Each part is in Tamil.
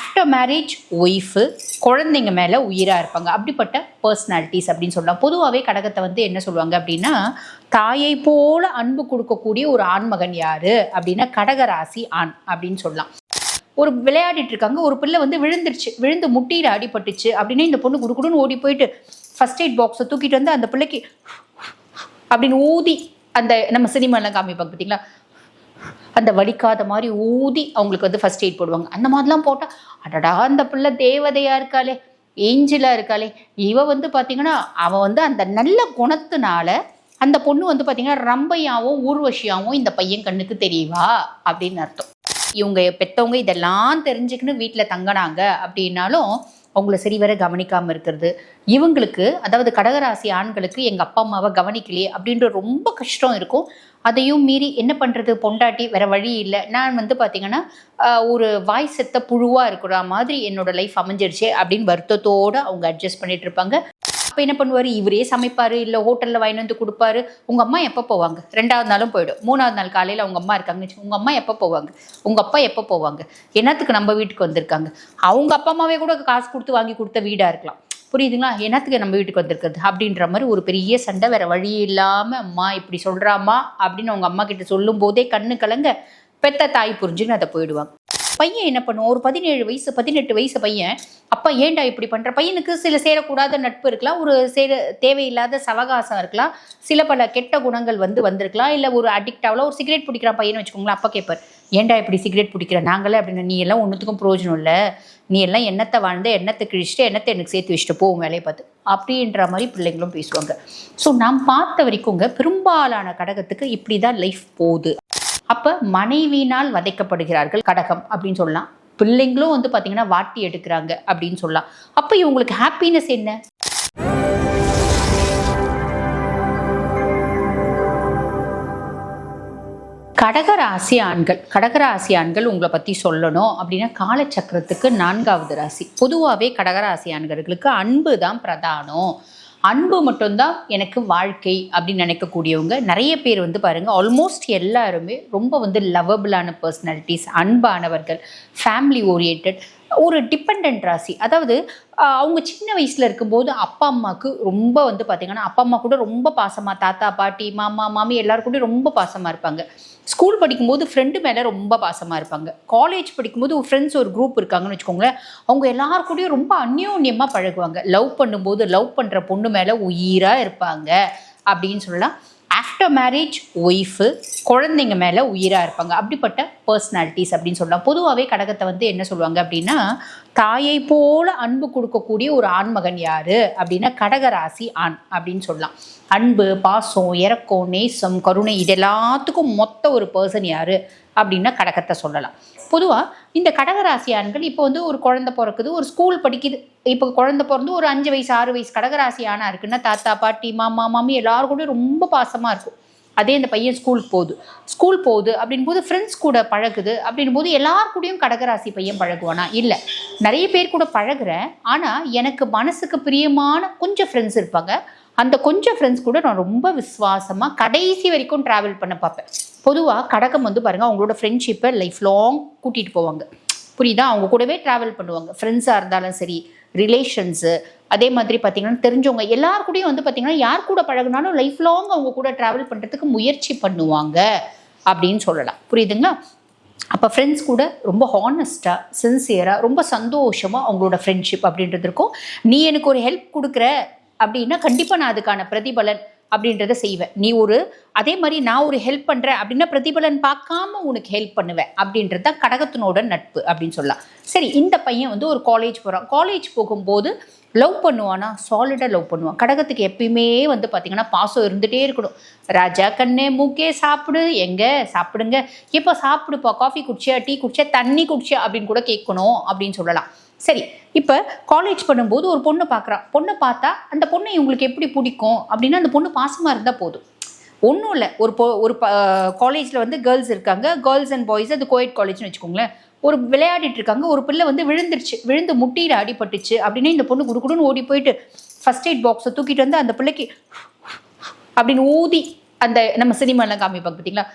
ஆஃப்டர் மேரேஜ் ஒய்ஃபு குழந்தைங்க மேலே உயிராக இருப்பாங்க. அப்படிப்பட்ட பர்சனாலிட்டிஸ் அப்படின்னு சொல்லலாம். பொதுவாகவே கடகத்தை வந்து என்ன சொல்லுவாங்க அப்படின்னா தாயை போல அன்பு கொடுக்கக்கூடிய ஒரு ஆண்மகன் யார் அப்படின்னா கடகராசி ஆண் அப்படின்னு சொல்லலாம். ஒரு விளையாடிட்டு இருக்காங்க. ஒரு பிள்ளை வந்து விழுந்துருச்சு விழுந்து முட்டியில் அடிபட்டுச்சு அப்படின்னு இந்த பொண்ணு குடுக்குடுன்னு ஓடி போயிட்டு ஃபர்ஸ்ட் எய்ட் பாக்ஸை தூக்கிட்டு வந்து அந்த பிள்ளைக்கு அப்படின்னு ஊதி அந்த நம்ம சினிமாலாம் காமிப்பாங்க பார்த்தீங்களா அந்த வலிக்காத மாதிரி ஊதி அவங்களுக்கு வந்து ஃபர்ஸ்ட் எய்ட் போடுவாங்க. அந்த மாதிரிலாம் போட்டால் அடடா அந்த பிள்ளை தேவதையா இருக்காளே ஏஞ்சலாக இருக்காளே. இவ வந்து பார்த்தீங்கன்னா அவன் வந்து அந்த நல்ல குணத்தினால அந்த பொண்ணு வந்து பார்த்தீங்கன்னா ரம்பையாவும் ஊர்வஷியாவும் இந்த பையன் கண்ணுக்கு தெரியவா? அப்படின்னு அர்த்தம். இவங்க பெற்றவங்க இதெல்லாம் தெரிஞ்சுக்கின்னு வீட்டில் தங்கினாங்க அப்படின்னாலும் அவங்கள சரிவர கவனிக்காமல் இருக்கிறது. இவங்களுக்கு அதாவது கடகராசி ஆண்களுக்கு எங்கள் அப்பா அம்மாவை கவனிக்கலையே அப்படின்ற ரொம்ப கஷ்டம் இருக்கும். அதையும் மீறி என்ன பண்ணுறது பொண்டாட்டி வேற வழி இல்லை. நான் வந்து பார்த்தீங்கன்னா ஒரு வாய் செத்த புழுவாக இருக்கிற மாதிரி என்னோட லைஃப் அமைஞ்சிருச்சு அப்படின்னு வருத்தத்தோடு அவங்க அட்ஜஸ்ட் பண்ணிட்டு இருப்பாங்க. அப்போ என்ன பண்ணுவார்? இவரே சமைப்பார் இல்லை ஹோட்டலில் வாங்கி வந்து கொடுப்பாரு. உங்கள் அம்மா எப்போ போவாங்க? ரெண்டாவது நாளும் போயிடும். மூணாவது நாள் காலையில் அவங்க அம்மா இருக்காங்கன்னு உங்கள் அம்மா எப்போ போவாங்க? உங்கள் அப்பா எப்போ போவாங்க? என்னத்துக்கு நம்ம வீட்டுக்கு வந்திருக்காங்க? அவங்க அப்பா அம்மாவே கூட காசு கொடுத்து வாங்கி கொடுத்த வீடாக இருக்கலாம். புரியுதுங்களா? என்னத்துக்கு நம்ம வீட்டுக்கு வந்திருக்கிறது? அப்படின்ற மாதிரி ஒரு பெரிய சண்டை வேற வழி இல்லாமல் அம்மா இப்படி சொல்கிறாம்மா அப்படின்னு அவங்க அம்மா கிட்ட சொல்லும் போதே கண்ணு கலங்க பெத்த தாய் புரிஞ்சுன்னு அதை போயிடுவாங்க. பையன் என்ன பண்ணுவான்? ஒரு பதினேழு வயசு பதினெட்டு வயசு பையன் அப்பா ஏன்டா இப்படி பண்ணுற பையனுக்கு சில சேரக்கூடாத நட்பு இருக்கலாம் ஒரு சேர தேவையில்லாத சவகாசம் இருக்கலாம் சில பல கெட்ட குணங்கள் வந்து வந்திருக்கலாம் இல்லை ஒரு அடிக்ட் ஆகலாம் ஒரு சிகரெட் பிடிக்கிறான் பையன் வச்சுக்கோங்களேன் அப்பா கேட்பார் ஏன்டா இப்படி சிகரெட் பிடிக்கிற? நாங்களே அப்படின்னு நீ எல்லாம் ஒன்றுத்துக்கும் பிரயோஜனம் இல்லை நீ எல்லாம் எண்ணத்தை வாழ்ந்து எண்ணத்தை கிழிச்சிட்டு எண்ணத்தை எனக்கு சேர்த்து வச்சுட்டு? போகும் வேலையை பார்த்து. அப்படின்ற மாதிரி பிள்ளைங்களும் பேசுவாங்க. ஸோ நாம் பார்த்த வரைக்குங்க பெரும்பாலான கடகத்துக்கு இப்படி தான் லைஃப் போகுது. அப்போ மனைவியினால் வதைக்கப்படுகிறார்கள் கடகம் அப்படின்னு சொல்லலாம். பிள்ளைங்களும் வந்து பார்த்தீங்கன்னா வாட்டி எடுக்கிறாங்க அப்படின்னு சொல்லலாம். அப்போ இவங்களுக்கு ஹாப்பினஸ் என்ன? கடகராசி ஆண்கள். கடகராசி ஆண்கள் உங்களை பற்றி சொல்லணும் அப்படின்னா காலச்சக்கரத்துக்கு நான்காவது ராசி. பொதுவாகவே கடகராசி ஆண்களுக்கு அன்பு தான் பிரதானம். அன்பு மட்டும்தான் எனக்கு வாழ்க்கை அப்படின்னு நினைக்கக்கூடியவங்க. நிறைய பேர் வந்து பாருங்கள் ஆல்மோஸ்ட் எல்லாருமே ரொம்ப வந்து லவபிளான பர்சனாலிட்டிஸ் அன்பானவர்கள் ஃபேமிலி ஓரியன்ட் ஒரு டிபெண்ட் ராசி. அதாவது அவங்க சின்ன வயசில் இருக்கும்போது அப்பா அம்மாவுக்கு ரொம்ப வந்து பார்த்திங்கன்னா அப்பா அம்மா கூட ரொம்ப பாசமாக தாத்தா பாட்டி மாமா மாமி எல்லாரும் கூட ரொம்ப பாசமாக இருப்பாங்க. ஸ்கூல் படிக்கும்போது ஃப்ரெண்டு மேலே ரொம்ப பாசமாக இருப்பாங்க. காலேஜ் படிக்கும்போது ஃப்ரெண்ட்ஸ் ஒரு குரூப் இருக்காங்கன்னு வச்சுக்கோங்களேன் அவங்க எல்லார் கூடயும் ரொம்ப அந்யோன்யமாக பழகுவாங்க. லவ் பண்ணும்போது லவ் பண்ணுற பொண்ணு மேலே உயிராக இருப்பாங்க. அப்படின்னு சொல்லலாம். ஆஃப்டர் மேரேஜ் ஒய்ஃபு குழந்தைங்க மேலே உயிராக இருப்பாங்க. அப்படிப்பட்ட பர்சனாலிட்டிஸ் அப்படின்னு சொல்லலாம் பொதுவாகவே கடகத்தை வந்து என்ன சொல்லுவாங்க அப்படின்னா தாயை போல அன்பு கொடுக்கக்கூடிய ஒரு ஆண்மகன் யார்? அப்படின்னா கடகராசி ஆண் அப்படின்னு சொல்லலாம். அன்பு பாசம் இறக்கம் நேசம் கருணை இது எல்லாத்துக்கும் மொத்த ஒரு பர்சன் யார்? அப்படின்னா கடகத்தை சொல்லலாம். பொதுவாக இந்த கடகராசி ஆண்கள் இப்போ வந்து ஒரு குழந்தை பிறக்குது ஒரு ஸ்கூல் படிக்குது. இப்போ குழந்தை பிறந்து ஒரு அஞ்சு வயசு ஆறு வயசு கடகராசி ஆனா இருக்குன்னா தாத்தா பாட்டி மாமா மாமி எல்லாரும் கூட ரொம்ப பாசமாக இருக்கும். அதே இந்த பையன் ஸ்கூலுக்கு போகுது. ஸ்கூல் போகுது அப்படின் போது ஃப்ரெண்ட்ஸ் கூட பழகுது. அப்படின் போது எல்லார் கூடயும் கடகராசி பையன் பழகுவானா? இல்லை. நிறைய பேர் கூட பழகுறேன். ஆனால் எனக்கு மனசுக்கு பிரியமான கொஞ்சம் ஃப்ரெண்ட்ஸ் இருப்பாங்க. அந்த கொஞ்சம் ஃப்ரெண்ட்ஸ் கூட நான் ரொம்ப விசுவாசமாக கடைசி வரைக்கும் ட்ராவல் பண்ண பார்ப்பேன். பொதுவாக கடகம் வந்து பாருங்கள் அவங்களோட ஃப்ரெண்ட்ஷிப்பை லைஃப் லாங் கூட்டிகிட்டு போவாங்க. புரியுதா? அவங்க கூடவே ட்ராவல் பண்ணுவாங்க. ஃப்ரெண்ட்ஸாக இருந்தாலும் சரி ரிலேஷன்ஸு அதே மாதிரி பார்த்தீங்கன்னா தெரிஞ்சவங்க எல்லார் கூடயும் வந்து பார்த்தீங்கன்னா யார் கூட பழகுனாலும் லைஃப் லாங் அவங்க கூட ட்ராவல் பண்ணுறதுக்கு முயற்சி பண்ணுவாங்க அப்படின்னு சொல்லலாம். புரியுதுங்களா? அப்போ ஃப்ரெண்ட்ஸ் கூட ரொம்ப ஹானஸ்ட்டாக சின்சியராக ரொம்ப சந்தோஷமாக அவங்களோட ஃப்ரெண்ட்ஷிப் அப்படின்றது இருக்கும். நீ எனக்கு ஒரு ஹெல்ப் கொடுக்குற அப்படின்னா கண்டிப்பாக நான் அதுக்கான பிரதிபலன் அப்படின்றத செய்வேன். நீ ஒரு அதே மாதிரி நான் ஒரு ஹெல்ப் பண்ணுறேன் அப்படின்னா பிரதிபலன் பார்க்காம உனக்கு ஹெல்ப் பண்ணுவேன் அப்படின்றது தான் கடகத்தினோட நட்பு அப்படின்னு சொல்லலாம். சரி இந்த பையன் வந்து ஒரு காலேஜ் போகிறான் காலேஜ் போகும்போது லவ் பண்ணுவானா? சாலிடாக லவ் பண்ணுவான். கடகத்துக்கு எப்பயுமே வந்து பார்த்திங்கன்னா பாசம் இருந்துகிட்டே இருக்கணும். ராஜா கண்ணே மூக்கே சாப்பிடு. எங்கே? சாப்பிடுங்க. எப்போ சாப்பிடுப்பா? காஃபி குடிச்சியா? டீ குடிச்சியா? தண்ணி குடிச்சியா? அப்படின்னு கூட கேட்கணும் அப்படின்னு சொல்லலாம். சரி இப்போ காலேஜ் பண்ணும்போது ஒரு பொண்ணு பார்க்குறான் பொண்ணை பார்த்தா அந்த பொண்ணை இவங்களுக்கு எப்படி பிடிக்கும் அப்படின்னா அந்த பொண்ணு பாசமாக இருந்தால் போதும். ஒன்றும் இல்லை. ஒரு பொ ஒரு காலேஜில் வந்து கேர்ள்ஸ் இருக்காங்க. கேர்ள்ஸ் அண்ட் பாய்ஸ் அது கோயட் காலேஜ்னு வச்சுக்கோங்களேன். ஒரு விளையாடிட்டு இருக்காங்க. ஒரு பிள்ளை வந்து விழுந்துருச்சு. விழுந்து முட்டியில் அடிபட்டுச்சு அப்படின்னு இந்த பொண்ணு குடுக்குடுன்னு ஓடி போயிட்டு ஃபர்ஸ்ட் எய்ட் பாக்ஸை தூக்கிட்டு வந்து அந்த பிள்ளைக்கு அப்படின்னு ஊதி அந்த நம்ம சினிமாலாம் காமிப்பாங்க பார்த்தீங்களா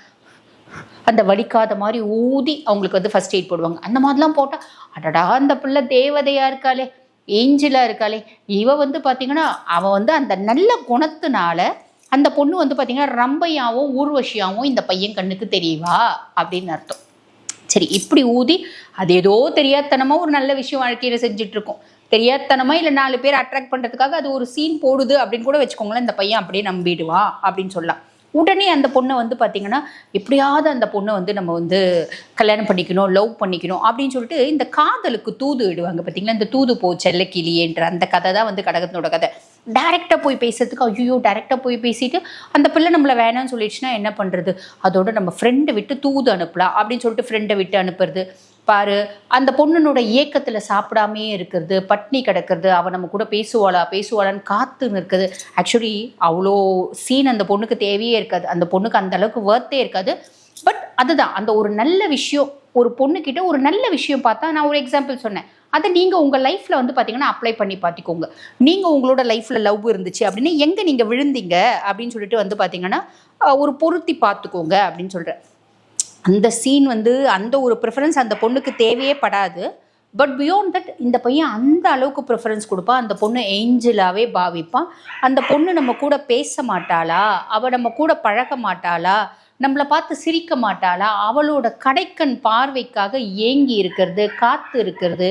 அந்த வலிக்காத மாதிரி ஊதி அவங்களுக்கு வந்து ஃபர்ஸ்ட் எய்ட் போடுவாங்க. அந்த மாதிரிலாம் போட்டால் அடடா அந்த பிள்ளை தேவதையாக இருக்காளே ஏஞ்சலாக இருக்காளே. இவ வந்து பார்த்தீங்கன்னா அவன் வந்து அந்த நல்ல குணத்தினால அந்த பொண்ணு வந்து பார்த்தீங்கன்னா ரம்பையாவும் ஊர்வஷியாவும் இந்த பையன் கண்ணுக்கு தெரியவா? அப்படின்னு அர்த்தம். சரி இப்படி ஊதி அது ஏதோ தெரியாதனமாக ஒரு நல்ல விஷயம் வாழ்க்கையில் செஞ்சுட்டு இருக்கோம் தெரியாதனமா இல்லை நாலு பேர் அட்ராக்ட் பண்ணுறதுக்காக அது ஒரு சீன் போடுது அப்படின்னு கூட வச்சுக்கோங்களேன் இந்த பையன் அப்படியே நம்பிடுவான் அப்படின்னு சொல்லலாம். உடனே அந்த பொண்ணை வந்து பார்த்தீங்கன்னா எப்படியாவது அந்த பொண்ணை வந்து நம்ம வந்து கல்யாணம் பண்ணிக்கணும் லவ் பண்ணிக்கணும் அப்படின்னு சொல்லிட்டு இந்த காதலுக்கு தூது விடுவாங்க பார்த்தீங்களா இந்த தூது போ செல்லக்கிளியேன்ற அந்த கதை தான் வந்து கடகத்தினோட கதை. டைரெக்டாக போய் பேசுறதுக்கு ஐயோ டைரெக்டாக போய் பேசிட்டு அந்த பிள்ளை நம்மளை வேணாம்னு சொல்லிடுச்சுன்னா என்ன பண்ணுறது அதோட நம்ம ஃப்ரெண்டை விட்டு தூது அனுப்பலாம் அப்படின்னு சொல்லிட்டு ஃப்ரெண்டை விட்டு அனுப்புறது. பாரு அந்த பொண்ணுனோட ஏக்கத்தில் சாப்பிடாமே இருக்கிறது பட்னி கிடக்கிறது அவள் நம்ம கூட பேசுவாளா பேசுவாளான்னு காத்து நிற்கிறது ஆக்சுவலி அவ்வளோ சீன் அந்த பொண்ணுக்கு தேவையே இருக்காது. அந்த பொண்ணுக்கு அந்த அளவுக்கு ஒர்த்தே இருக்காது. பட் அதுதான் அந்த ஒரு நல்ல விஷயம் ஒரு பொண்ணுக்கிட்ட ஒரு நல்ல விஷயம் பார்த்தா நான் ஒரு எக்ஸாம்பிள் சொன்னேன். அதை நீங்கள் உங்கள் லைஃப்பில் வந்து பார்த்தீங்கன்னா அப்ளை பண்ணி பார்த்துக்கோங்க நீங்கள் உங்களோட லைஃப்பில் லவ் இருந்துச்சு அப்படின்னு எங்கே நீங்கள் விழுந்தீங்க அப்படின்னு சொல்லிட்டு வந்து பார்த்தீங்கன்னா ஒரு பொருத்தி பார்த்துக்கோங்க அப்படின்னு சொல்கிறேன் அந்த சீன் வந்து அந்த ஒரு ப்ரிஃபரன்ஸ் அந்த பொண்ணுக்கு தேவையே படாது. பட் பியாண்ட் தட் இந்த பையன் அந்த அளவுக்கு ப்ரிஃபரன்ஸ் கொடுப்பான் அந்த பொண்ணு ஏஞ்சலாகவே பாவிப்பான் அந்த பொண்ணு நம்ம கூட பேச மாட்டாளா? அவள் நம்ம கூட பழக மாட்டாளா? நம்மளை பார்த்து சிரிக்க மாட்டாளா? அவளோட கடைக்கண் பார்வைக்காக ஏங்கி இருக்கிறது காத்து இருக்கிறது.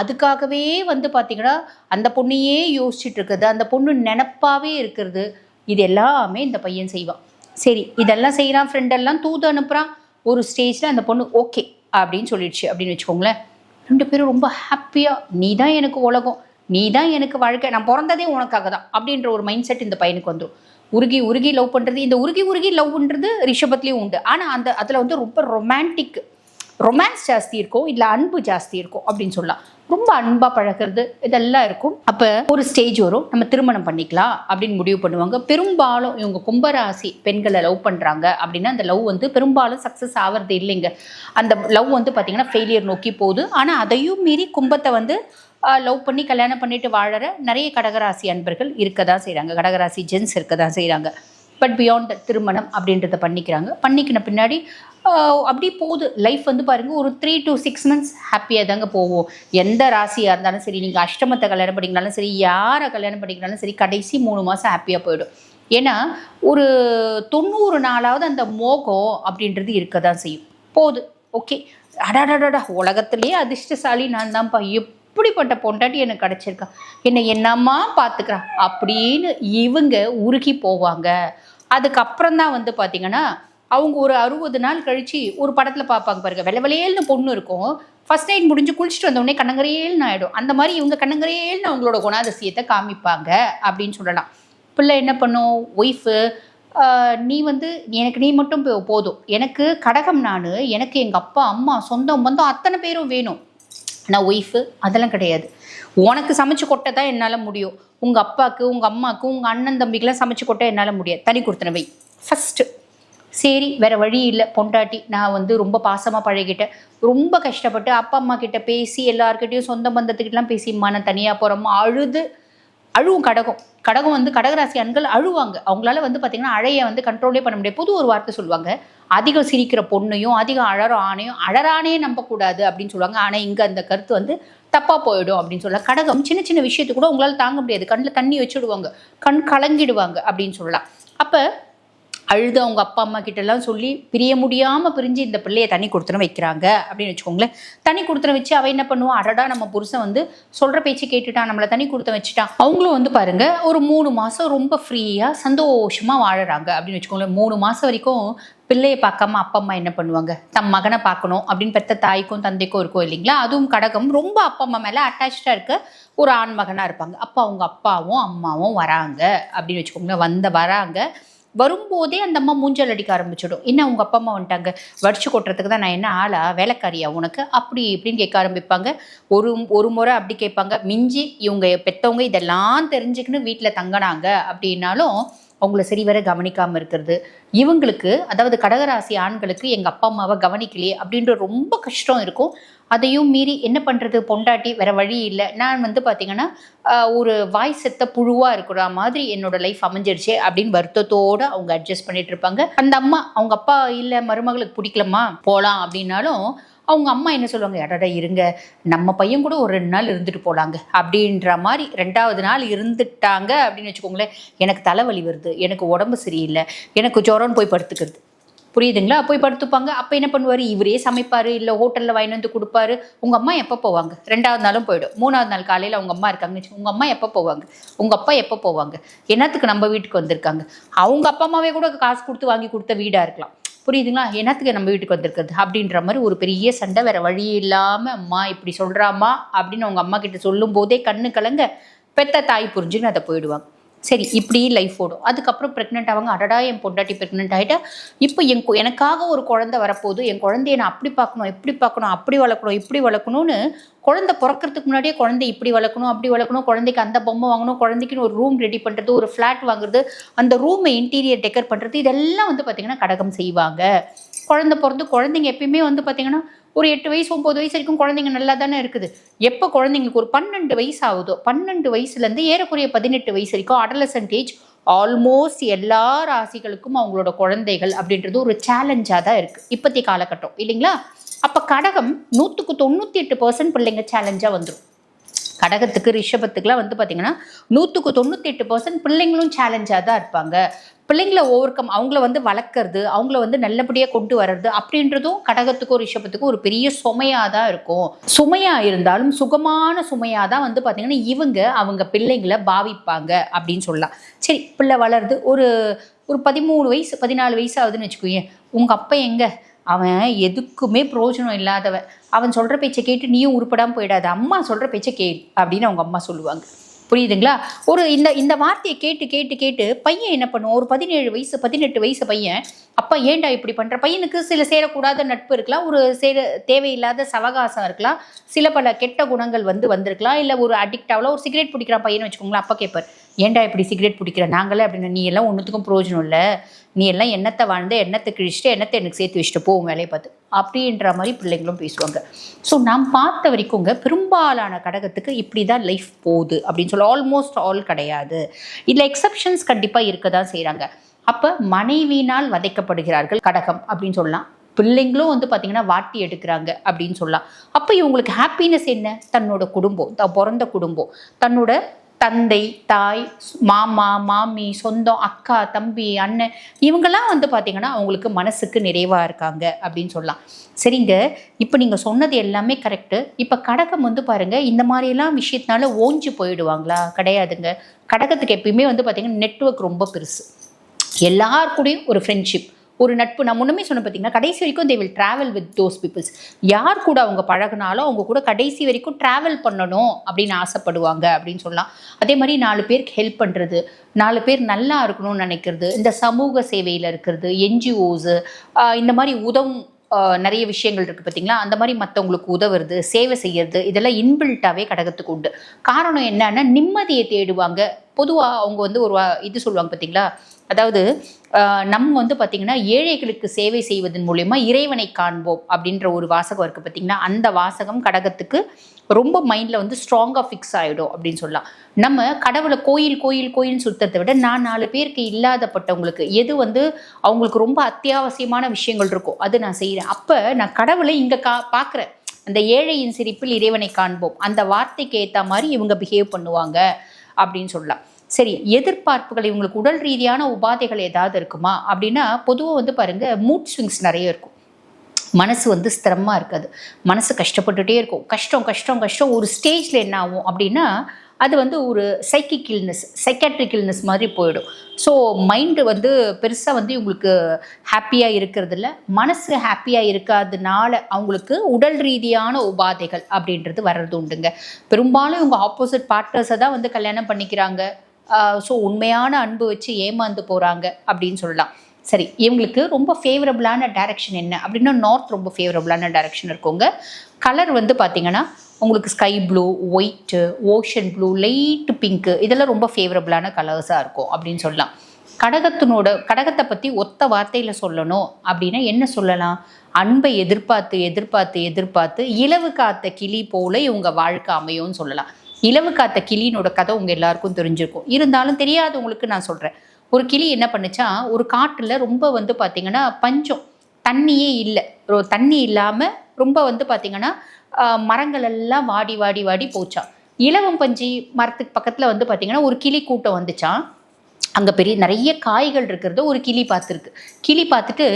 அதுக்காகவே வந்து பார்த்திங்கன்னா அந்த பொண்ணையே யோசிச்சுட்டு இருக்கிறது. அந்த பொண்ணு நினப்பாகவே இருக்கிறது. இது எல்லாமே இந்த பையன் செய்வான் சரி இதெல்லாம் செய்கிறான் ஃப்ரெண்டெல்லாம் தூது அனுப்புகிறான் ஒரு ஸ்டேஜில் அந்த பொண்ணு ஓகே அப்படின்னு சொல்லிடுச்சு. அப்படின்னு வச்சுக்கோங்களேன். ரெண்டு பேரும் ரொம்ப ஹாப்பியாக நீ தான் எனக்கு உலகம். நீ தான் எனக்கு வாழ்க்கை. நான் பிறந்ததே உனக்காக தான். அப்படின்ற ஒரு மைண்ட் செட் இந்த பையனுக்கு வந்துடும் உருகி உருகி லவ் பண்ணுறது இந்த உருகி உருகி லவ்ன்றது ரிஷபத்துலேயும் உண்டு. ஆனால் அந்த அதில் வந்து ரொம்ப ரொமான்டிக் ரொமான்ஸ் ஜாஸ்தி இருக்கும் இல்லை அன்பு ஜாஸ்தி இருக்கும் அப்படின்னு சொல்லலாம். ரொம்ப அன்பாக பழகிறது இதெல்லாம் இருக்கும். அப்போ ஒரு ஸ்டேஜ் வரும். நம்ம திருமணம் பண்ணிக்கலாம் அப்படின்னு முடிவு பண்ணுவாங்க. பெரும்பாலும் இவங்க கும்பராசி பெண்களை லவ் பண்ணுறாங்க அப்படின்னா அந்த லவ் வந்து பெரும்பாலும் சக்ஸஸ் ஆகிறது இல்லைங்க. அந்த லவ் வந்து பார்த்திங்கன்னா ஃபெயிலியர் நோக்கி போகுது. ஆனால் அதையும் மீறி கும்பத்தை வந்து லவ் பண்ணி கல்யாணம் பண்ணிட்டு வாழற நிறைய கடகராசி அன்பர்கள் இருக்க தான் செய்கிறாங்க கடகராசி ஜென்ஸ் இருக்க தான் செய்கிறாங்க பட் பியாண்ட் திருமணம் அப்படின்றத பண்ணிக்கிறாங்க. பண்ணிக்கின பின்னாடி அப்படி போகுது. லைஃப் வந்து பாருங்கள் ஒரு த்ரீ டு சிக்ஸ் மந்த்ஸ் ஹாப்பியாக தாங்க போவோம் எந்த ராசியாக இருந்தாலும் சரி நீங்கள் அஷ்டமத்தை கல்யாணம் பண்ணிக்கினாலும் சரி யாரை கல்யாணம் பண்ணிக்கினாலும் சரி கடைசி மூணு மாதம் ஹாப்பியாக போயிடும். ஏன்னா ஒரு தொண்ணூறு நாளாவது அந்த மோகம் அப்படின்றது இருக்க தான் செய்யும். போகுது. ஓகே அடாடாடா உலகத்திலேயே அதிர்ஷ்டசாலி நான் தான்ப்பா. எப்படிப்பட்ட பொண்டாட்டி எனக்கு கிடச்சிருக்கா? என்னை என்னம்மா பார்த்துக்கிறான் அப்படின்னு இவங்க உருகி போவாங்க. அதுக்கப்புறம் தான் வந்து பார்த்தீங்கன்னா அவங்க ஒரு அறுபது நாள் கழித்து ஒரு படத்தில் பார்ப்பாங்க பாருங்க. வெள்ளை வெளையல்னு பொண்ணு இருக்கும். ஃபர்ஸ்ட் நைட் முடிஞ்சு குளிச்சுட்டு வந்தோடனே கண்ணங்கரையேல்னு ஆகிடும் அந்த மாதிரி இவங்க கண்ணங்கரையேல்னு அவங்களோட குணாதிசயத்தை காமிப்பாங்க அப்படின்னு சொல்லலாம். பிள்ளை என்ன பண்ணும்? ஒய்ஃபு நீ வந்து எனக்கு நீ மட்டும் போதும். எனக்கு கடகம் நான் எனக்கு எங்கள் அப்பா அம்மா சொந்தம் பந்தம் அத்தனை பேரும் வேணும். நான் ஒய்ஃபு அதெல்லாம் கிடையாது. உனக்கு சமைச்சு கொட்ட தான் என்னால் முடியும். உங்கள் அப்பாவுக்கு உங்கள் அம்மாவுக்கு உங்கள் அண்ணன் தம்பிக்கெல்லாம் சமைச்சு கொட்ட என்னால் முடியாது. தனி கொடுத்தன வை. ஃபஸ்ட்டு சரி வேற வழி இல்லை பொண்டாட்டி. நான் வந்து ரொம்ப பாசமாக பழகிட்டேன். ரொம்ப கஷ்டப்பட்டு அப்பா அம்மா கிட்ட பேசி எல்லாருக்கிட்டையும் சொந்த பந்தத்துக்கிட்டலாம் பேசிம்மா நான் தனியாக போகிறோம் அழுது அழுவும் கடகம். கடகம் வந்து கடகராசி ஆண்கள் அழுவாங்க. அவங்களால வந்து பார்த்தீங்கன்னா அழைய வந்து கண்ட்ரோலே பண்ண முடியாது. புது ஒரு வார்த்தை சொல்லுவாங்க. அதிகம் சிரிக்கிற பொண்ணையும் அதிகம் அழற ஆணையும் அழறானே நம்பக்கூடாது அப்படின்னு சொல்லுவாங்க. ஆனால் இங்கே அந்த கருத்து வந்து தப்பாக போயிடும் அப்படின்னு சொல்லலாம் கடகம் சின்ன சின்ன விஷயத்துக்கு கூட உங்களால் தாங்க முடியாது. கண்ணில் தண்ணி வச்சுடுவாங்க. கண் கலங்கிடுவாங்க அப்படின்னு சொல்லலாம். அப்போ அழுது அவங்க அப்பா அம்மா கிட்டலாம் சொல்லி பிரிய முடியாமல் பிரிஞ்சு இந்த பிள்ளையை தண்ணி கொடுத்துன வைக்கிறாங்க அப்படின்னு வச்சுக்கோங்களேன். தண்ணி கொடுத்துன வச்சு அவ என்ன பண்ணுவான் அடடா நம்ம புருஷன் வந்து சொல்கிற பேச்சு கேட்டுட்டான் நம்மளை தண்ணி கொடுத்த வச்சுட்டான். அவங்களும் வந்து பாருங்க ஒரு மூணு மாதம் ரொம்ப ஃப்ரீயாக சந்தோஷமாக வாழறாங்க அப்படின்னு வச்சுக்கோங்களேன். மூணு மாதம் வரைக்கும் பிள்ளையை பார்க்காம அப்பா அம்மா என்ன பண்ணுவாங்க? தம் மகனை பார்க்கணும் அப்படின்னு பெத்த தாய்க்கும் தந்தைக்கும் இருக்கும் இல்லைங்களா? அதுவும் கடகம். ரொம்ப அப்பா அம்மா மேலே அட்டாச்சாக இருக்க ஒரு ஆண் மகனாக இருப்பாங்க. அப்போ அவங்க அப்பாவும் அம்மாவும் வராங்க அப்படின்னு வச்சுக்கோங்களேன். வந்த வராங்க. வரும்போதே அந்த அம்மா மூஞ்சல் அடிக்க ஆரம்பிச்சிடும். என்ன உங்கள் அப்பா அம்மா வந்துட்டாங்க. வடிச்சு கொட்டுறதுக்கு தான் நான் என்ன ஆளா? வேலைக்காரியா உனக்கு? அப்படி இப்படின்னு கேட்க ஆரம்பிப்பாங்க. ஒரு ஒரு முறை அப்படி கேட்பாங்க. மிஞ்சி இவங்க பெற்றவங்க இதெல்லாம் தெரிஞ்சுக்கின்னு வீட்டில் தங்கினாங்க அப்படின்னாலும் அவங்கள சரிவர கவனிக்காமல் இருக்கிறது. இவங்களுக்கு அதாவது கடகராசி ஆண்களுக்கு எங்கள் அப்பா அம்மாவை கவனிக்கலையே அப்படின்ற ரொம்ப கஷ்டம் இருக்கும். அதையும் மீறி என்ன பண்ணுறது பொண்டாட்டி வேற வழி இல்லை. நான் வந்து பார்த்தீங்கன்னா ஒரு வாய் செத்த புழுவாக இருக்கிற மாதிரி என்னோட லைஃப் அமைஞ்சிருச்சு அப்படின்னு வருத்தத்தோடு அவங்க அட்ஜஸ்ட் பண்ணிட்டு இருப்பாங்க. அந்த அம்மா அவங்க அப்பா இல்லை மருமகளுக்கு பிடிக்கலம்மா போகலாம் அப்படின்னாலும் அவங்க அம்மா என்ன சொல்லுவாங்க? எடடா இருங்க. நம்ம பையன் கூட ஒரு ரெண்டு நாள் இருந்துட்டு போகலாங்க அப்படின்ற மாதிரி ரெண்டாவது நாள் இருந்துட்டாங்க அப்படின்னு வச்சுக்கோங்களேன். எனக்கு தலைவலி வருது. எனக்கு உடம்பு சரியில்லை. எனக்கு ஜுரம்னு போய் படுத்துக்கிறது. புரியுதுங்களா? போய் படுத்துப்பாங்க. அப்போ என்ன பண்ணுவார்? இவரே சமைப்பார். இல்லை ஹோட்டலில் வாங்கி வந்து கொடுப்பாரு. உங்கள் அம்மா எப்போ போவாங்க? ரெண்டாவது நாளும் போயிடும். மூணாவது நாள் காலையில் அவங்க அம்மா இருக்காங்கன்னு உங்கள் அம்மா எப்போ போவாங்க? உங்கள் அப்பா எப்போ போவாங்க? என்னத்துக்கு நம்ம வீட்டுக்கு வந்திருக்காங்க? அவங்க அப்பா அம்மாவே கூட காசு கொடுத்து வாங்கி கொடுத்த வீடாக இருக்கலாம். புரியுதுங்களா? என்னத்துக்கு நம்ம வீட்டுக்கு வந்திருக்கிறது? அப்படின்ற மாதிரி ஒரு பெரிய சண்டை வேற வழி இல்லாமல் அம்மா இப்படி சொல்கிறாம்மா அப்படின்னு அவங்க அம்மா கிட்ட சொல்லும் போதே கண்ணு கலங்க பெத்த தாய் புரிஞ்சுன்னு அதை போயிடுவாங்க. சரி இப்படி லைஃப் ஓடும். அதுக்கப்புறம் ப்ரெக்னென்ட் ஆவாங்க. அடடா என் பொண்டாட்டி ப்ரெக்னென்ட் ஆகிட்டா இப்போ என் எனக்காக ஒரு குழந்தை வரப்போகுது. என் குழந்தைய நான் அப்படி பார்க்கணும் இப்படி பார்க்கணும் அப்படி வளர்க்கணும் இப்படி வளர்க்கணும்னு குழந்தை பிறக்கறதுக்கு முன்னாடியே குழந்தை இப்படி வளர்க்கணும் அப்படி வளர்க்கணும் குழந்தைக்கு அந்த பொம்மை வாங்கணும் குழந்தைக்குன்னு ஒரு ரூம் ரெடி பண்ணுறது ஒரு ஃப்ளாட் வாங்குறது அந்த ரூமை இன்டீரியர் டெக்கர் பண்ணுறது இதெல்லாம் வந்து பார்த்திங்கன்னா கடகம் செய்வாங்க. குழந்தை பிறந்து குழந்தைங்க எப்பயுமே வந்து பார்த்திங்கன்னா ஒரு எட்டு வயசு ஒம்பது வயசு வரைக்கும் குழந்தைங்க நல்லா தானே இருக்குது. எப்போ குழந்தைங்களுக்கு ஒரு பன்னெண்டு வயசு ஆகுதோ பன்னெண்டு வயசுலேருந்து ஏறக்குறைய பதினெட்டு வயசு வரைக்கும் அடலசன்ட் ஏஜ் ஆல்மோஸ்ட் எல்லா ராசிகளுக்கும் அவங்களோட குழந்தைகள் அப்படின்றது ஒரு சேலஞ்சாக தான் இருக்குது இப்போத்தி காலகட்டம் இல்லைங்களா? அப்போ கடகம் நூற்றுக்கு தொண்ணூற்றி எட்டு பர்சன்ட் பிள்ளைங்க சேலஞ்சாக வந்துடும் கடகத்துக்கு ரிஷபத்துக்குலாம் வந்து பார்த்தீங்கன்னா நூற்றுக்கு தொண்ணூற்றி எட்டு பர்சன்ட் பிள்ளைங்களும் சேலஞ்சாக தான் இருப்பாங்க. பிள்ளைங்கள ஓவர் கம் அவங்கள வந்து வளர்க்குறது அவங்கள வந்து நல்லபடியாக கொண்டு வர்றது அப்படின்றதும் கடகத்துக்கும் ரிஷபத்துக்கும் ஒரு பெரிய சுமையாக தான் இருக்கும். சுமையாக இருந்தாலும் சுகமான சுமையாக தான் வந்து பார்த்திங்கன்னா இவங்க அவங்க பிள்ளைங்களை பாவிப்பாங்க அப்படின்னு சொல்லலாம். சரி பிள்ளை வளருது. ஒரு ஒரு பதிமூணு வயசு பதினாலு வயசு ஆகுதுன்னு வச்சுக்கோங்க உங்கள் அப்பா எங்கே? அவன் எதுக்குமே பிரயோஜனம் இல்லாதவன் அவன் சொல்கிற பேச்சை கேட்டு நீயும் உருப்படாமல் போயிடாத. அம்மா சொல்கிற பேச்சை கேள் அப்படின்னு அவங்க அம்மா சொல்லுவாங்க. புரியுதுங்களா? ஒரு இந்த இந்த வார்த்தையை கேட்டு கேட்டு கேட்டு பையன் என்ன பண்ணுவோம் ஒரு பதினேழு வயசு பதினெட்டு வயசு பையன் அப்பா ஏன்டா இப்படி பண்ணுற பையனுக்கு சில சேரக்கூடாத நட்பு இருக்கலாம். ஒரு சேர தேவையில்லாத சவகாசம் இருக்கலாம். சில பல கெட்ட குணங்கள் வந்து வந்திருக்கலாம். இல்லை ஒரு அடிக்ட் ஆகலாம். ஒரு சிகரெட் பிடிக்கிறான் பையன் வச்சுக்கோங்களேன். அப்பா கேட்பார் ஏன்டா இப்படி சிகரெட் பிடிக்கிற? நாங்களே அப்படின்னு நீ எல்லாம் ஒன்றுத்துக்கும் பிரயோஜனம் இல்லை. நீ எல்லாம் எண்ணத்தை வாழ்ந்து எண்ணத்தை கிழிச்சிட்டு எண்ணத்தை எனக்கு சேர்த்து வச்சுட்டு? போவோம் வேலையை பார்த்து. அப்படின்ற மாதிரி பிள்ளைங்களும் பேசுவாங்க. ஸோ நாம் பார்த்த வரைக்குங்க பெரும்பாலான கடகத்துக்கு இப்படி தான் லைஃப் போகுது அப்படின்னு சொல்லி ஆல்மோஸ்ட் ஆல் கிடையாது. இதில் எக்ஸப்ஷன்ஸ் கண்டிப்பாக இருக்க தான் செய்கிறாங்க அப்போ மனைவியினால் வதைக்கப்படுகிறார்கள் கடகம் அப்படின்னு சொல்லலாம். பிள்ளைங்களும் வந்து பார்த்திங்கன்னா வாட்டி எடுக்கிறாங்க அப்படின்னு சொல்லலாம். அப்போ இவங்களுக்கு ஹாப்பினஸ் என்ன? தன்னோட குடும்பம் த பிறந்த குடும்பம். தன்னோட தந்தை தாய் மாமா மாமி சொந்தம் அக்கா தம்பி அண்ணன் இவங்கெல்லாம் வந்து பார்த்திங்கன்னா அவங்களுக்கு மனசுக்கு நிறைவாக இருக்காங்க அப்படின்னு சொல்லலாம். சரிங்க? இப்போ நீங்கள் சொன்னது எல்லாமே கரெக்டு இப்போ கடகம் வந்து பாருங்கள் இந்த மாதிரியெல்லாம் விஷயத்தினால ஓஞ்சு போயிடுவாங்களா? கிடையாதுங்க. கடகத்துக்கு எப்பயுமே வந்து பார்த்திங்கன்னா நெட்வொர்க் ரொம்ப பெருசு. எல்லார் கூடயும் ஒரு ஃப்ரெண்ட்ஷிப் ஒரு நட்பு. நான் முன்னமே சொன்ன பார்த்தீங்கன்னா கடைசி வரைக்கும் they will travel with those peoples யார் கூட அவங்க பழகுனாலும் அவங்க கூட கடைசி வரைக்கும் ட்ராவல் பண்ணணும் அப்படின்னு ஆசைப்படுவாங்க அப்படின்னு சொல்லலாம். அதே மாதிரி நாலு பேருக்கு ஹெல்ப் பண்ணுறது நாலு பேர் நல்லா இருக்கணும்னு நினைக்கிறது இந்த சமூக சேவையில் இருக்கிறது என்ஜிஓஸு இந்த மாதிரி உதவும் நிறைய விஷயங்கள் இருக்குது பார்த்தீங்களா அந்த மாதிரி மற்றவங்களுக்கு உதவுறது சேவை செய்யறது இதெல்லாம் இன்பில்ட்டாகவே கடகத்துக்கு உண்டு. காரணம் என்னன்னா நிம்மதியை தேடுவாங்க. பொதுவாக அவங்க வந்து ஒரு வா- இது சொல்லுவாங்க பார்த்தீங்களா அதாவது நம்ம வந்து பார்த்திங்கன்னா ஏழைகளுக்கு சேவை செய்வதன் மூலயமா இறைவனை காண்போம் அப்படின்ற ஒரு வாசகம் இருக்குது பார்த்தீங்கன்னா அந்த வாசகம் கடகத்துக்கு ரொம்ப மைண்டில் வந்து ஸ்ட்ராங்காக ஃபிக்ஸ் ஆகிடும் அப்படின்னு சொல்லலாம். நம்ம கடவுளை கோயில் கோயில் கோயில்னு சுத்தத்தை விட நான் நாலு பேருக்கு இல்லாதப்பட்டவங்களுக்கு எது வந்து அவங்களுக்கு ரொம்ப அத்தியாவசியமான விஷயங்கள் இருக்கோ அது நான் செய்கிறேன் அப்போ நான் கடவுளை இங்கே கா பார்க்குறேன் அந்த ஏழையின் சிரிப்பில் இறைவனை காண்போம். அந்த வார்த்தைக்கு ஏற்ற மாதிரி இவங்க பிஹேவ் பண்ணுவாங்க. அப்படின்னு சொல்லலாம். சரி எதிர்பார்ப்புகள் இவங்களுக்கு உடல் ரீதியான உபாதைகள் ஏதாவது இருக்குமா? அப்படின்னா பொதுவாக வந்து பாருங்க மூட் ஸ்விங்ஸ் நிறைய இருக்கும். மனசு வந்து ஸ்திரமாக இருக்காது. மனசு கஷ்டப்பட்டுகிட்டே இருக்கும். கஷ்டம் கஷ்டம் கஷ்டம் ஒரு ஸ்டேஜில் என்ன ஆகும் அப்படின்னா அது வந்து ஒரு சைக்கிக் இல்னஸ் சைக்காட்ரிக் இல்னஸ் மாதிரி போயிடும். ஸோ மைண்டு வந்து பெருசாக வந்து இவங்களுக்கு ஹாப்பியாக இருக்கிறதில்ல. மனசு ஹாப்பியாக இருக்காதனால அவங்களுக்கு உடல் ரீதியான உபாதைகள் அப்படின்றது வர்றது உண்டுங்க. பெரும்பாலும் இவங்க ஆப்போசிட் பார்ட்னர்ஸை தான் வந்து கல்யாணம் பண்ணிக்கிறாங்க. ஸோ உண்மையான அன்பு வச்சு ஏமாந்து போகிறாங்க அப்படின்னு சொல்லலாம். சரி இவங்களுக்கு ரொம்ப ஃபேவரபுளான டைரக்ஷன் என்ன? அப்படின்னா நார்த் ரொம்ப ஃபேவரபுளான டைரக்ஷன் இருக்குங்க. கலர் வந்து பார்த்திங்கன்னா உங்களுக்கு sky blue white ocean blue light pink இதெல்லாம் ரொம்ப ஃபேவரபுளான கலர்ஸாக இருக்கும் அப்படின்னு சொல்லலாம். கடகத்தினோட கடகத்தை பற்றி ஒத்த வார்த்தையில் சொல்லணும் அப்படின்னா என்ன சொல்லலாம்? அன்பை எதிர்பார்த்து எதிர்பார்த்து எதிர்பார்த்து இலவு காத்த கிளி போல இவங்க வாழ்க்கை அமையும்னு சொல்லலாம். இலவு காத்த கிளியினோட கதை உங்கள் எல்லாருக்கும் தெரிஞ்சிருக்கும். இருந்தாலும் தெரியாதவங்களுக்கு நான் சொல்கிறேன் ஒரு கிளி என்ன பண்ணுச்சா ஒரு காட்டில் ரொம்ப வந்து பார்த்திங்கன்னா பஞ்சம். தண்ணியே இல்லை. ஒரு தண்ணி இல்லாமல் ரொம்ப வந்து பார்த்திங்கன்னா மரங்கள் எல்லாம் வாடி வாடி வாடி போச்சான் இலவம் பஞ்சி மரத்துக்கு பக்கத்தில் வந்து பார்த்திங்கன்னா ஒரு கிளி கூட்டம் வந்துச்சான் அங்கே பெரிய நிறைய காய்கள் இருக்கிறத ஒரு கிளி பார்த்துருக்கு கிளி பார்த்துட்டு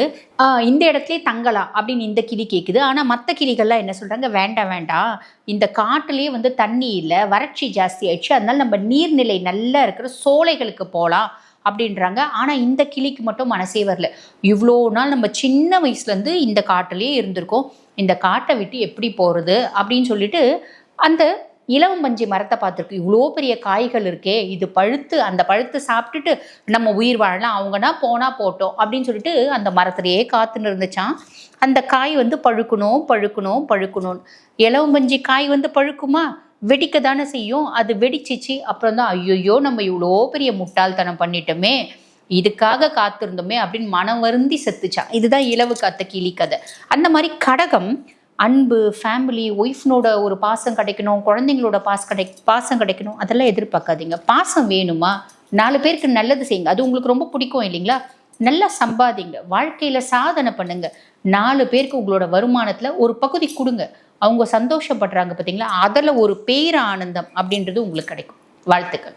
இந்த இடத்துலயே தங்கலாம் அப்படின்னு இந்த கிளி கேட்குது ஆனால் மற்ற கிளிகள்லாம் என்ன சொல்கிறாங்க வேண்டாம் வேண்டாம் இந்த காட்டுலேயே வந்து தண்ணி இல்லை. வறட்சி ஜாஸ்தி ஆயிடுச்சு. அதனால நம்ம நீர்நிலை நல்லா இருக்கிற சோலைகளுக்கு போகலாம் அப்படின்றாங்க. ஆனால் இந்த கிளிக்கு மட்டும் மனசே வரல. இவ்வளோ நாள் நம்ம சின்ன வயசுலேருந்து இந்த காட்டுலேயே இருந்திருக்கோம். இந்த காட்டை விட்டு எப்படி போகிறது அப்படின்னு சொல்லிட்டு அந்த இலவம் பஞ்சி மரத்தை பார்த்துருக்கு. இவ்வளோ பெரிய காய்கள் இருக்கே இது பழுத்து அந்த பழுத்து சாப்பிட்டுட்டு நம்ம உயிர் வாழலாம் அவங்கன்னா போனால் போட்டோம் அப்படின்னு சொல்லிட்டு அந்த மரத்துலேயே காத்துன்னு இருந்துச்சான் அந்த காய் வந்து பழுக்கணும் பழுக்கணும் பழுக்கணும். இலவம் பஞ்சு காய் வந்து பழுக்குமா? வெடிக்க தானே செய்யும். அது வெடிச்சிச்சு. அப்புறம் தான் ஐயோயோ நம்ம இவ்வளோ பெரிய முட்டாள்தனம் பண்ணிட்டோமே. இதுக்காக காத்திருந்தோமே அப்படின்னு மனம் வருந்தி செத்துச்சான் இதுதான் இலவு காத்த கிளி கதை. அந்த மாதிரி கடகம் அன்பு ஃபேமிலி ஒய்ஃப்னோட ஒரு பாசம் கிடைக்கணும் குழந்தைங்களோட பாசம் கிடை பாசம் கிடைக்கணும் அதெல்லாம் எதிர்பார்க்காதீங்க. பாசம் வேணுமா? நாலு பேருக்கு நல்லது செய்யுங்க. அது உங்களுக்கு ரொம்ப பிடிக்கும் இல்லைங்களா? நல்லா சம்பாதிங்க. வாழ்க்கையில சாதனை பண்ணுங்க. நாலு பேருக்கு உங்களோட வருமானத்துல ஒரு பகுதி கொடுங்க. அவங்க சந்தோஷப்படுறாங்க பார்த்தீங்களா அதில் ஒரு பேர் ஆனந்தம் அப்படின்றது உங்களுக்கு கிடைக்கும். வாழ்த்துக்கள்.